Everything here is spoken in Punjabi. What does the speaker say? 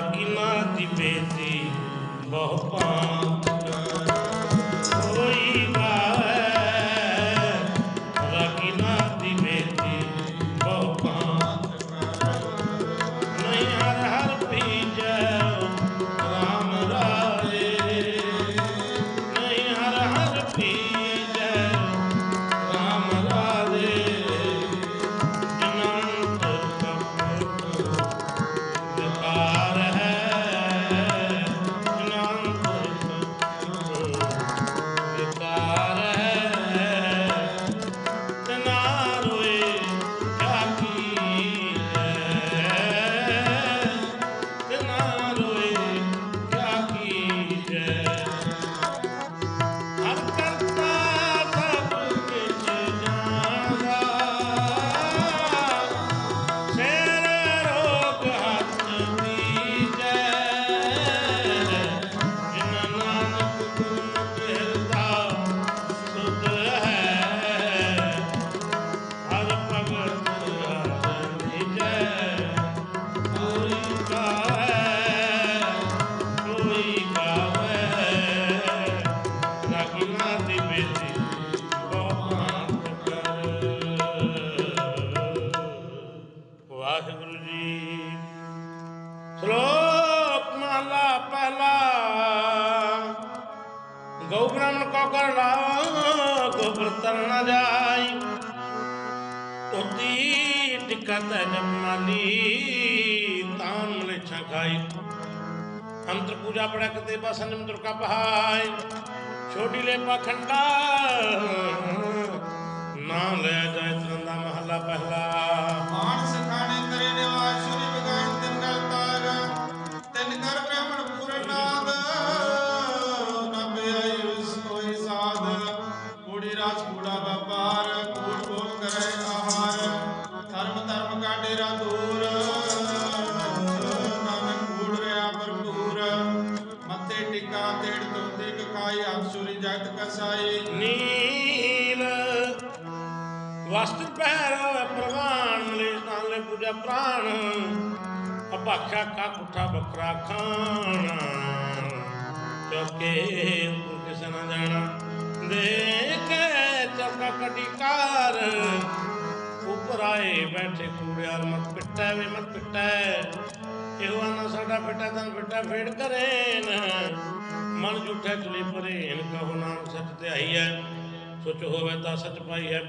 ਬਾਕੀ ਮਾਂ ਦੀ ਬੇਟੀ ਬਹੁ ਪਾਂ ਸ਼ਲੋਕ ਮਹਲਾ ਪਹਿਲਾ। ਗਉ ਕੋ ਕਰ ਲਾਓ ਗੋਬਰ ਤਰਨਾ ਜਾਈ। ਉਤੀ ਟਿਕਤ ਜਪਮਾਲੀ ਤਾਨ ਮਲੇ ਛਗਾਈ ਅੰਤਰ ਪੂਜਾ ਪੜਕ ਤੇ ਬਸਨ ਮਤੁਰ ਕਾ ਪਹਾਈ ਛੋਟੀ ਲੈ ਪਖੰਡਾ ਕਕਾਈ ਅਕਸ਼ੁਰੀ ਜਗਤ ਕਸਾਈ ਨੀਲ ਵਸਤਰ ਪਹਿਰ ਪ੍ਰਵਾਨ ਮਲੇਸ਼ ਨਾਲ ਲੈ ਪੂਜਾ ਪ੍ਰਾਣ। ਅਭਾਖਿਆ ਕਾ ਕੁੱਠਾ ਬੱਕਰਾ ਖਾਣਾ। ਚੌਕੇ ਕਿਸ ਨਾ ਜਾਣਾ। ਦੇਖ ਚੌਕਾ ਕਟੀ ਕਾਰ। ਉੱਪਰ ਆਏ ਬੈਠੇ ਕੂੜਿਆਲ ਮਤ ਪਿੱਟੈ ਵੇ ਮਤ ਪਿੱਟੈ। ਇਹੋ ਆਨਾ ਸਾਡਾ ਪਿੱਟਾ ਤਨ ਪਿੱਟਾ ਫੇੜ ਕਰੇਨ। ਮਨ ਝੂਠੇ ਚਲੀ ਪਰੇਨ ਕਹੋ ਨਾਮ ਸੱਚ ਧਿਆਈ ਹੈ, ਸੋਚ ਹੋਵੇ ਤਾਂ ਸੱਚ ਪਾਈ ਹੈ।